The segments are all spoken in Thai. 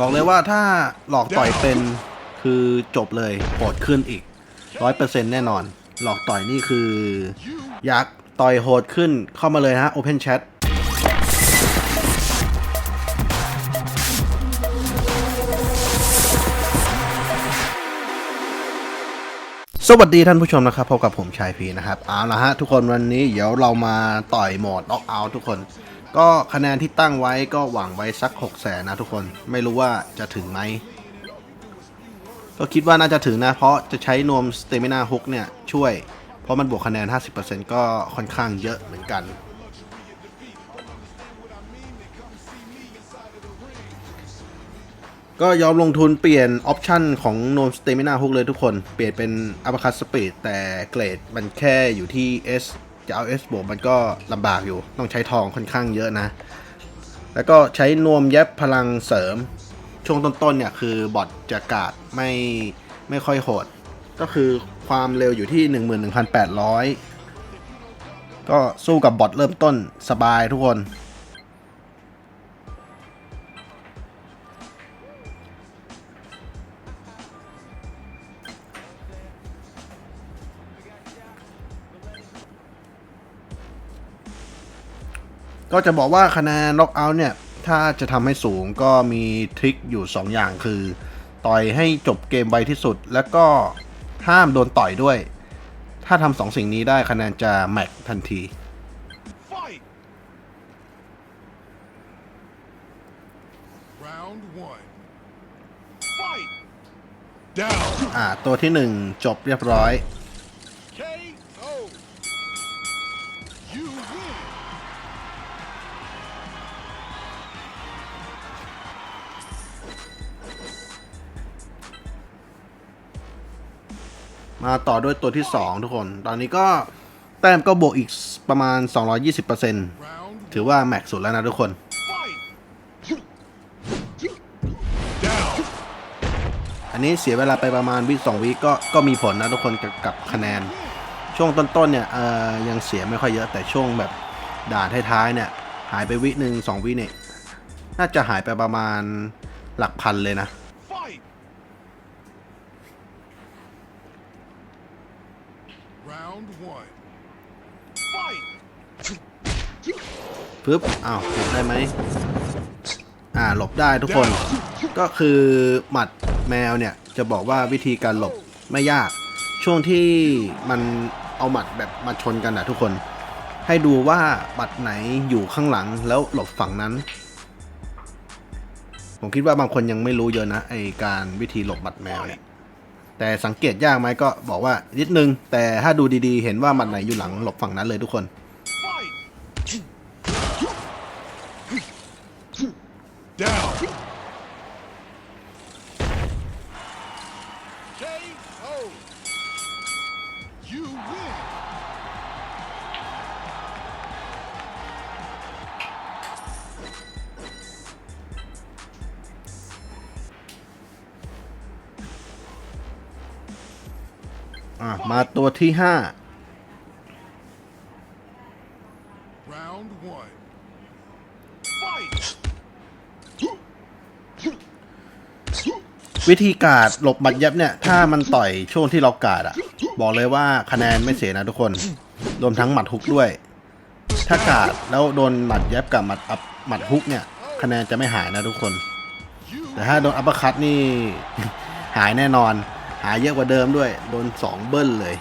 บอกเลยว่าถ้าหลอกต่อยเป็นคือจบเลยโหดขึ้นอีกร้อยเปอร์เซ็นต์แน่นอน หลอกต่อยนี่คือยักต่อยโหดขึ้นเข้ามาเลยฮะ Open Chat สวัสดีท่านผู้ชมนะครับพบกับผมชายพีนะครับเอาละฮะทุกคนวันนี้เดี๋ยวเรามาต่อยโหมดน็อกเอาทุกคน ก็คะแนนที่ตั้งไว้ก็หวังไว้สัก6 0แสนนะทุกคนไม่รู้ว่าจะถึงไหม ก็คิดว่าน่าจะถึงนะ เพราะจะใช้นวมสเตมินาฮุกเนี่ยช่วย เพราะมันบวกคะแนน 50%ก็ค่อนข้างเยอะเหมือนกัน ก็ยอมลงทุนเปลี่ยนออปชันของนมสเตมินาฮุกเลยทุกคน เปลี่ยนเป็นอัปคั t สปีดแต่เกรดมันแค่อยู่ที่ S จะเอา S บวกมันก็ลำบากอยู่ ต้องใช้ทองค่อนข้างเยอะนะ แล้วก็ใช้นวมแยบพลังเสริม ช่วงต้นๆเนี่ยคือบอทจะกาดไม่ไม่ค่อยโหด ก็คือความเร็วอยู่ที่ 11,800 ก็สู้กับบอทเริ่มต้นสบายทุกคน ก็จะบอกว่าคะแนนน็อกเอาท์เนี่ย ถ้าจะทำให้สูงก็มีทริคอยู่ 2 อย่างคือ ต่อยให้จบเกมไวที่สุด แล้วก็ห้ามโดนต่อยด้วย ถ้าทำสองสิ่งนี้ได้คะแนนจะแม็กทันที Fight! Round one. Fight! Down. อ่าตัวที่ 1 จบเรียบร้อย มาต่อด้วยตัวที่ 2 ทุกคน ตอนนี้ก็แต้มก็บวกอีกประมาณ 220%ถือว่าแม็กสุดแล้วนะทุกคน อันนี้เสียเวลาไปประมาณวิสองวิก็ก็มีผลนะทุกคนกับกับคะแนน ช่วงต้นๆเนี่ยเอ่อยังเสียไม่ค่อยเยอะแต่ช่วงแบบด่านท้ายๆเนี่ยหายไปวิหนึ่งสองวิเนี่ยน่าจะหายไปประมาณหลักพันเลยนะ Fight. Round one. Fight. ปึ๊บอ้าวหลบได้ไหมอ่าหลบได้ทุกคน ก็คือหมัดแมวเนี่ยจะบอกว่าวิธีการหลบไม่ยาก ช่วงที่มันเอาหมัดแบบมาชนกันนะทุกคน ให้ดูว่าหมัดไหนอยู่ข้างหลังแล้วหลบฝั่งนั้น ผมคิดว่าบางคนยังไม่รู้เยอะนะไอการวิธีหลบหมัดแมวเนี่ยแต่สังเกตยากไหมก็บอกว่านิดนึง แต่ถ้าดูดีๆ เห็นว่าหมัดไหนอยู่หลังหลบฝั่งนั้นเลยทุกคน Fight. Down. KO. You win. อะ มาตัวที่ห้า Round one. Fight. วิธีการดหลบหมัดยับเนี่ย ถ้ามันต่อยช่วงที่เราการดอะบอกเลยว่าคะแนนไม่เสียนะทุกคน รวมทั้งหมัดฮุกด้วย ถ้าการดแล้วโดนหมัดยับกับหมัดอัพหมัดฮุกเนี่ย คะแนนจะไม่หายนะทุกคน แต่ถ้าโดนอัปเปอร์คัตนี่ หายแน่นอน หายเยอะกว่าเดิมด้วย โดนสองเบิ้ลเลย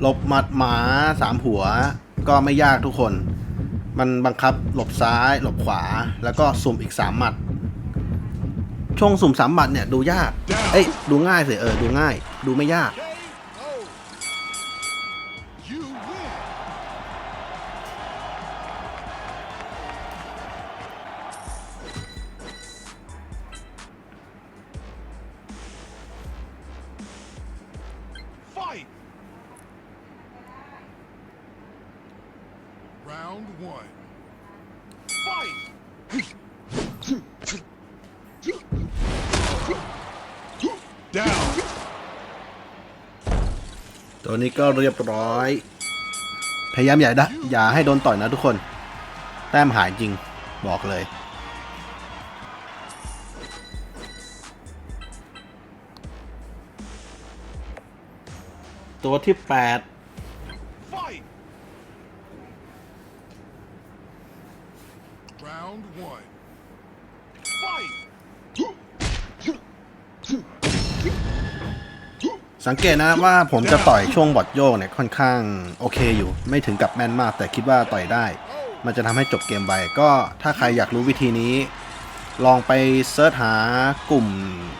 หลบหมัดหมาสามหัว ก็ไม่ยากทุกคน มันบังคับหลบซ้าย หลบขวา แล้วก็สุ่มอีกสามหมัด ช่วงสุ่มสามหมัดเนี่ยดูยาก เอ้ยดูง่ายสิเออดูง่าย ดูไม่ยาก Round one. Fight! Down! ตัวนี้ก็เรียบร้อย พยายามใหญ่านะอย่าให้โดนต่อยนะทุกคน แต้มหายจริงบอกเลย ตัวที่ 8 Round one. Fight! สังเกตนะว่าผมจะต่อยช่วงบอดโยกเนี่ยค่อนข้างโอเคอยู่ ไม่ถึงกับแม่นมาก แต่คิดว่าต่อยได้ มันจะทำให้จบเกมไปก็ถ้าใครอยากรู้วิธีนี้ ลองไปเซิร์ชหากลุ่ม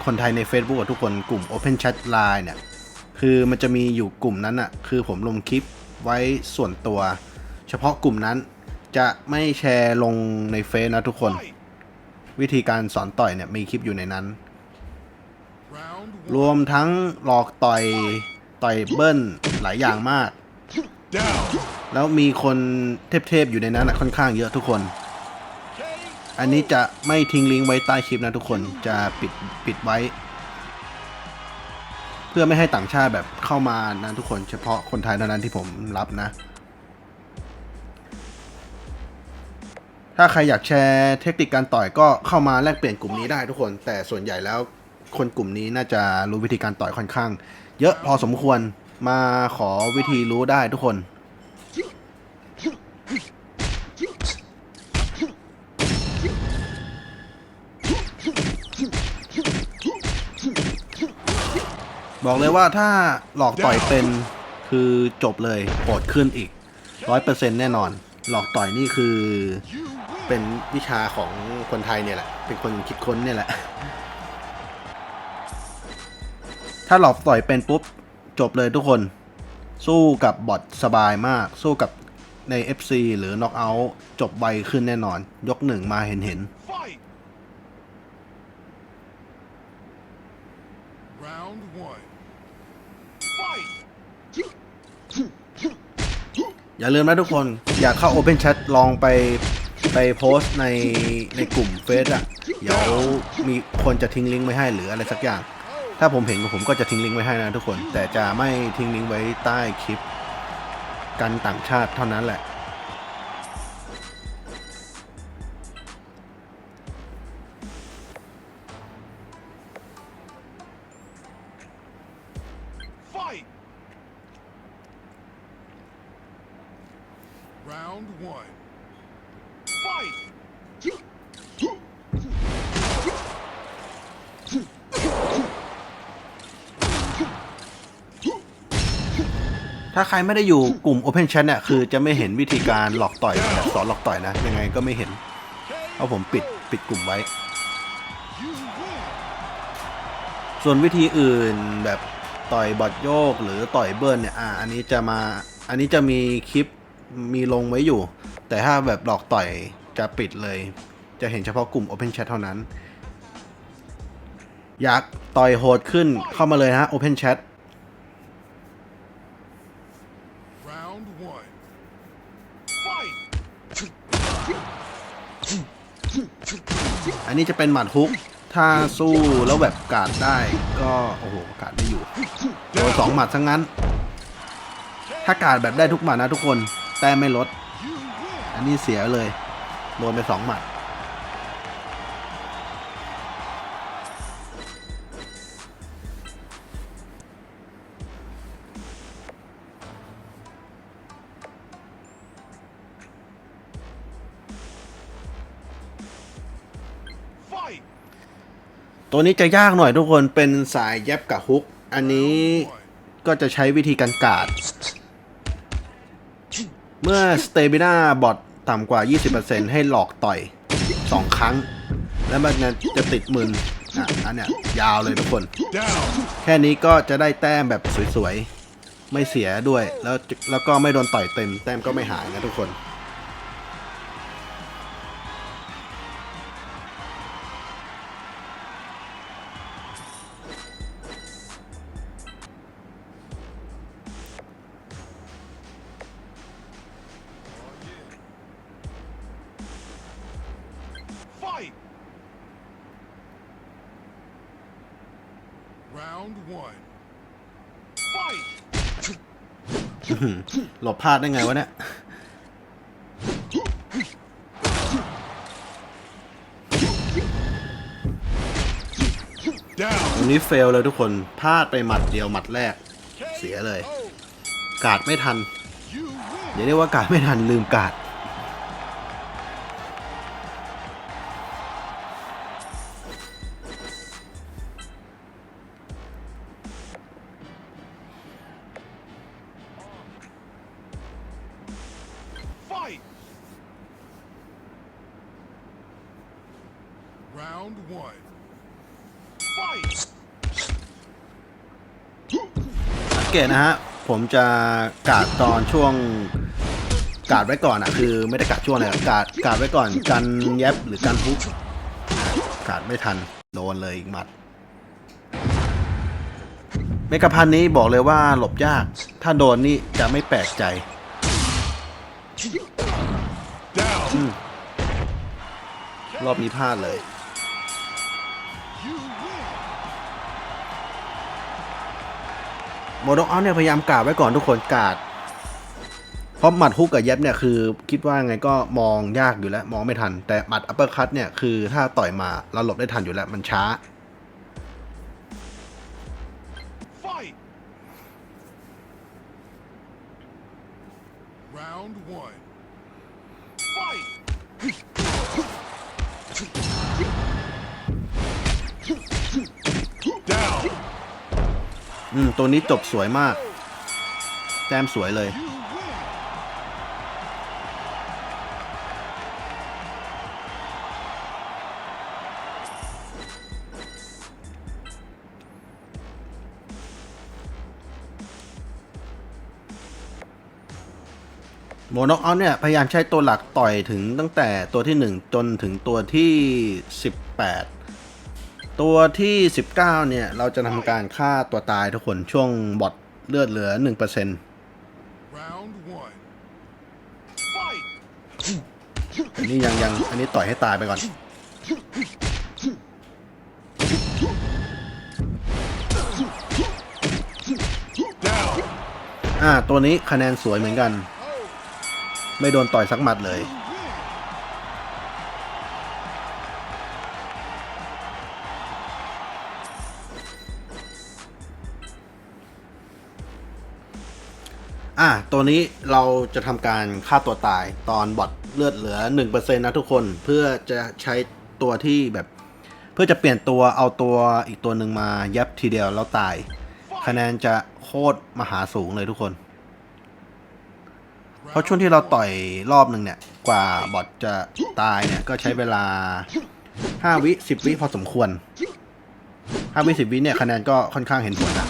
คนไทยใน Facebook กับทุกคนกลุ่ม Open Chat Line เนี่ย คือมันจะมีอยู่กลุ่มนั้นอะคือผมลงคลิปไว้ส่วนตัว เฉพาะกลุ่มนั้น จะไม่แชร์ลงในเฟซนะทุกคน วิธีการสอนต่อยเนี่ยมีคลิปอยู่ในนั้น รวมทั้งหลอกต่อยต่อยเบิ้ลหลายอย่างมาก แล้วมีคนเทพๆอยู่ในนั้นนะค่อนข้างเยอะทุกคน อันนี้จะไม่ทิ้งลิงก์ไว้ใต้คลิปนะทุกคนจะปิดปิดไว้ เพื่อไม่ให้ต่างชาติแบบเข้ามานะทุกคนเฉพาะคนไทยเท่านั้นที่ผมรับนะ ถ้าใครอยากแชร์เทคนิคการต่อยก็เข้ามาแลกเปลี่ยนกลุ่มนี้ได้ทุกคน แต่ส่วนใหญ่แล้วคนกลุ่มนี้น่าจะรู้วิธีการต่อยค่อนข้าง เยอะพอสมควรมาขอวิธีรู้ได้ทุกคน บอกเลยว่าถ้าหลอกต่อยเป็นคือจบเลยโหดขึ้นอีกร้อยเปอร์เซ็นต์แน่นอน หลอกต่อยนี่คือ เป็นวิชาของคนไทยเนี่ยแหละ เป็นคนคิดค้นเนี่ยแหละ ถ้าหลอกต่อยเป็นปุ๊บ จบเลยทุกคน สู้กับบอทสบายมาก สู้กับใน FC หรือ Knockout จบไวขึ้นแน่นอน ยกหนึ่งมาเห็นเห็น Fight! Round one. Fight! อย่าลืมนะทุกคน อยากเข้า Open Chat ลองไป ไปโพสต์ในในกลุ่มเฟซอะเดี๋ยวมีคนจะทิ้งลิงก์ไว้ให้หรืออะไรสักอย่าง ถ้าผมเห็นผมก็จะทิ้งลิงก์ไว้ให้นะทุกคน แต่จะไม่ทิ้งลิงก์ไว้ใต้คลิป กันต่างชาติเท่านั้นแหละ Round one. ถ้าใครไม่ได้อยู่กลุ่ม Open Chat เนี่ยคือจะไม่เห็นวิธีการหลอกต่อยแบบสอนหลอกต่อยนะ ยังไงก็ไม่เห็นเพราะผมปิดปิดกลุ่มไว้ ส่วนวิธีอื่นแบบต่อยบอดโยกหรือต่อยเบิร์นเนี่ยอ่าอันนี้จะมาอันนี้จะมีคลิปมีลงไว้อยู่ แต่ถ้าแบบหลอกต่อย จะปิดเลย จะเห็นเฉพาะกลุ่ม Open Chat เท่านั้น อยากต่อยโหดขึ้นเข้ามาเลยนะ Open Chat Round one. Fight! อันนี้จะเป็นหมัดฮุก ถ้าสู้แล้วแบบกาดได้ ก็โอ้โหกาดไม่อยู่โดนสองหมัดทั้งนั้น ถ้ากาดแบบได้ทุกหมัดนะทุกคน แต่ไม่ลด You win. อันนี้เสียเลย โดนไปสองหมัด ตัวนี้จะยากหน่อยทุกคนเป็นสายเย็บกับฮุก อันนี้ก็จะใช้วิธีการกาด เมื่อสเตบิน่าบอท ต่ำกว่า 20%ให้หลอกต่อย 2 ครั้ง แล้วมันจะติดมืนอะอันเนี้ยยาวเลยทุกคน Down. แค่นี้ก็จะได้แต้มแบบสวยๆ ไม่เสียด้วย แล้วแล้วก็ไม่โดนต่อยเต็ม แต้มก็ไม่หายนะทุกคน one. Fight! อื้อหือหลบพลาดได้ไงวะเนี่ย Down. ตรงนี้เฟลเลยทุกคนพลาดไปหมัดเดียวหมัดแรก เสียเลย KO. กาดไม่ทัน You win. อย่าเรียกว่ากาดไม่ทันลืมกาด เกตนะฮะ ผมจะกาดตอนช่วงกาดไว้ก่อนอะ คือไม่ได้กาดช่วงเลยอะกาดกาดไว้ก่อนกันแยบหรือกันฮุกกาดไม่ทันโดนเลยอีกหมัด เมกะพันนี้บอกเลยว่าหลบยาก ถ้าโดนนี่จะไม่แปลกใจรอบนี้พลาดเลย โมดอกเอาเนี่ยพยายามกาดไว้ก่อนทุกคนกาดเพราะหมัดฮุกกับเย็บเนี่ยคือ คิดว่าไงก็มองยากอยู่แล้วมองไม่ทัน แต่หมัดอัปเปอร์คัตเนี่ยคือถ้าต่อยมาเราหลบได้ทันอยู่แล้วมันช้า อืม ตัวนี้จบสวยมาก แต้มสวยเลย โมน็อกเอาเนี่ย พยายามใช้ตัวหลักต่อยถึงตั้งแต่ตัวที่ 1 จนถึงตัวที่ 18 ตัวที่ 19 เนี่ย เราจะทำการฆ่าตัวตายทุกคนช่วงบอทเลือดเหลือ1% Round one. Fight. อันนี้ยังยังอันนี้ต่อยให้ตายไปก่อน Down. อ่า ตัวนี้คะแนนสวยเหมือนกัน ไม่โดนต่อยสักหมัดเลย อะตัวนี้เราจะทำการฆ่าตัวตายตอนบอทเลือดเหลือ 1%นะทุกคนเพื่อจะใช้ตัวที่แบบ เพื่อจะเปลี่ยนตัวเอาตัวอีกตัวหนึ่งมายับทีเดียวแล้วตาย คะแนนจะโคตรมหาสูงเลยทุกคน เพราะช่วงที่เราต่อยรอบหนึ่งเนี่ย กว่าบอทจะตายเนี่ย ก็ใช้เวลา 5 วิ 10 วิพอสมควร 5 วิ 10 วิเนี่ยคะแนนก็ค่อนข้างเห็นผลนะ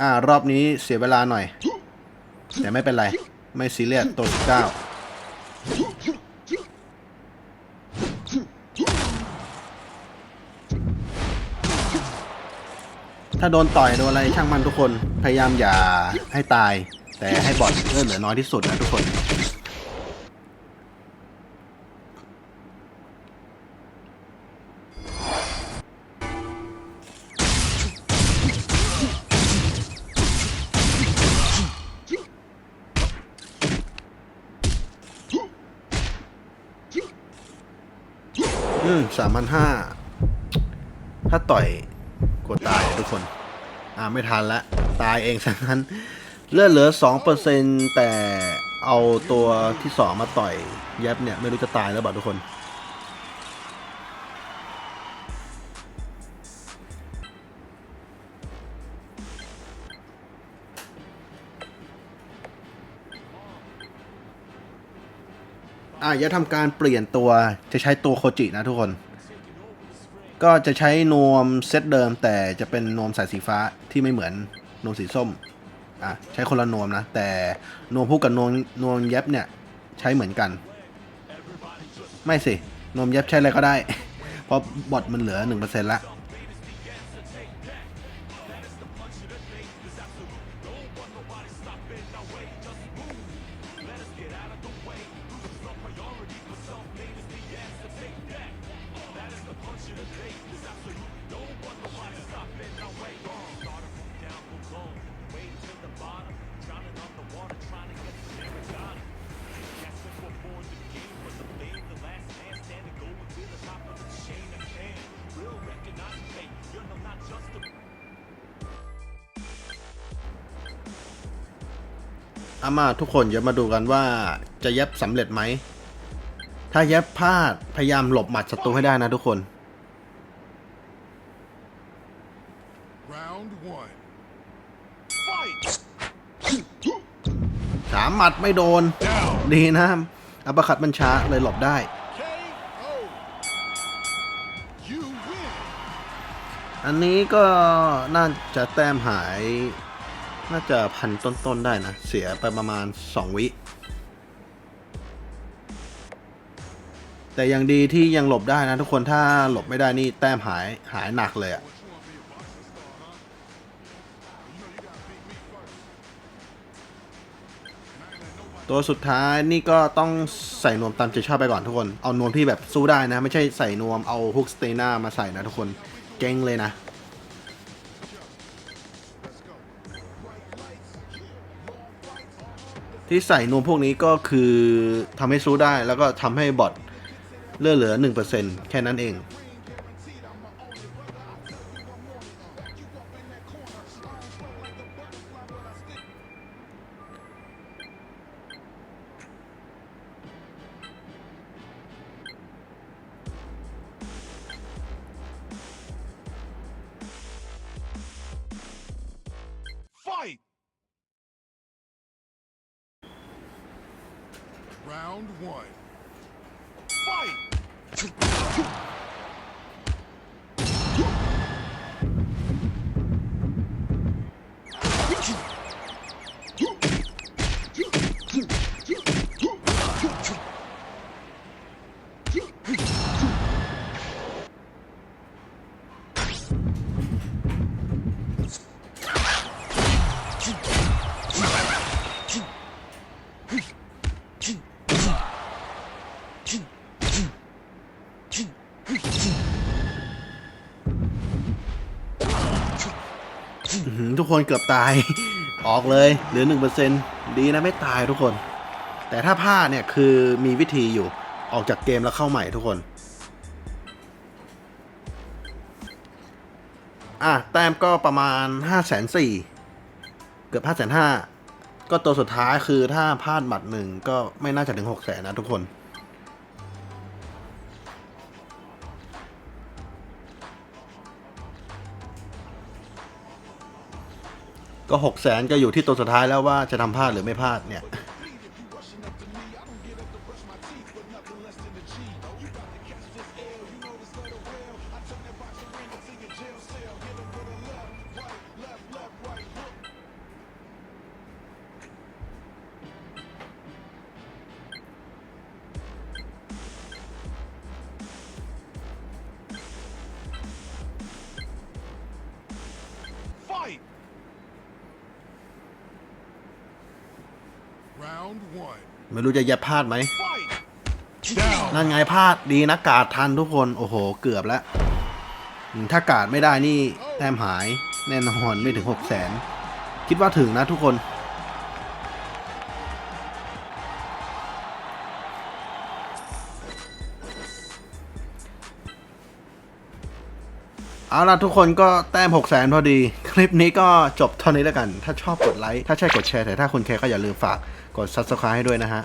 อ่ารอบนี้เสียเวลาหน่อย แต่ไม่เป็นไร ไม่ซีเรียสตัวที่เก้าถ้าโดนต่อยโดนอะไรช่างมันทุกคนพยายามอย่าให้ตาย แต่ให้บอดเลือดเหลือน้อยที่สุดนะทุกคน สามพันห้าถ้าต่อยกลัวตายทุกคน อ่าไม่ทันละ ตายเองซะงั้น เลือดเหลือสองเปอร์เซ็นแต่เอาตัวที่สองมาต่อยแยบเนี่ย ไม่รู้จะตายแล้วเปล่าทุกคน อะอย่าทำการเปลี่ยนตัวจะใช้ตัวโคจินะทุกคน ก็จะใช้นวมเซตเดิม แต่จะเป็นนวมสายสีฟ้าที่ไม่เหมือนนวมสีส้มอะใช้คนละนวมนะ แต่นวมคู่กับนวมนวมเย็บเนี่ยใช้เหมือนกัน ไม่สินวมเย็บใช้อะไรก็ได้ เพราะบอทมันเหลือหนึ่งเปอร์เซ็นต์ละ อามาทุกคนเดี๋ยวมาดูกันว่าจะเย็บสำเร็จไหม ถ้าเย็บพลาดพยายามหลบหมัดศัตรูให้ได้นะทุกคน Round one. Fight. สามหมัดไม่โดน Down. ดีนะอัปเปอร์คัตมันช้าเลยหลบได้ KO. You win. อันนี้ก็น่าจะแต้มหาย น่าจะพันต้นๆได้นะ เสียไปประมาณ 2 วิ แต่ยังดีที่ยังหลบได้นะทุกคนถ้าหลบไม่ได้นี่แต้มหายหายหนักเลยอะตัวสุดท้ายนี่ก็ต้องใส่นวมตามใจชอบไปก่อนทุกคน เอานวมที่แบบสู้ได้นะ ไม่ใช่ใส่นวมเอาฮุกสเตน่ามาใส่นะทุกคนเก่งเลยนะ ที่ใส่นวมพวกนี้ก็คือทำให้สู้ได้แล้วก็ทำให้บอทเลือเหลือ 1%แค่นั้นเอง Fight. Round one. คนเกือบตาย ออกเลยเหลือ 1%ดีนะไม่ตายทุกคน แต่ถ้าพลาดเนี่ยคือมีวิธีอยู่ออกจากเกมแล้วเข้าใหม่ทุกคน อะ แต้มก็ประมาณ 5 4 0 0 0เกือบ5 5 0 0 0ก็ตัวสุดท้ายคือถ้าพลาดหมัดหนึ่งก็ไม่น่าจะถึง 6 0 0 0 0นะทุกคน ก็หกแสนก็อยู่ที่ตัวสุดท้ายแล้วว่าจะทำพลาดหรือไม่พลาดเนี่ย ไม่รู้จะแยบพลาดไหม Fight. Down. นั่นไงพลาดดีนะกาดทันทุกคนโอ้โห เกือบแล้วอืมถ้ากาดไม่ได้นี่แต้มหายแน่นอนไม่ถึงหกแสนคิดว่าถึงนะทุกคน เอาล่ะทุกคนก็แต้ม6 0 0แสนพอดีค ลิปนี้ก็จบเท่านี้แล้วกัน ถ้าชอบกดไลค์ ถ้าใช่กดแชร์ แต่ถ้าคุณแคร์ก็อย่าลืมฝากกด Subscribe ให้ด้วยนะฮะ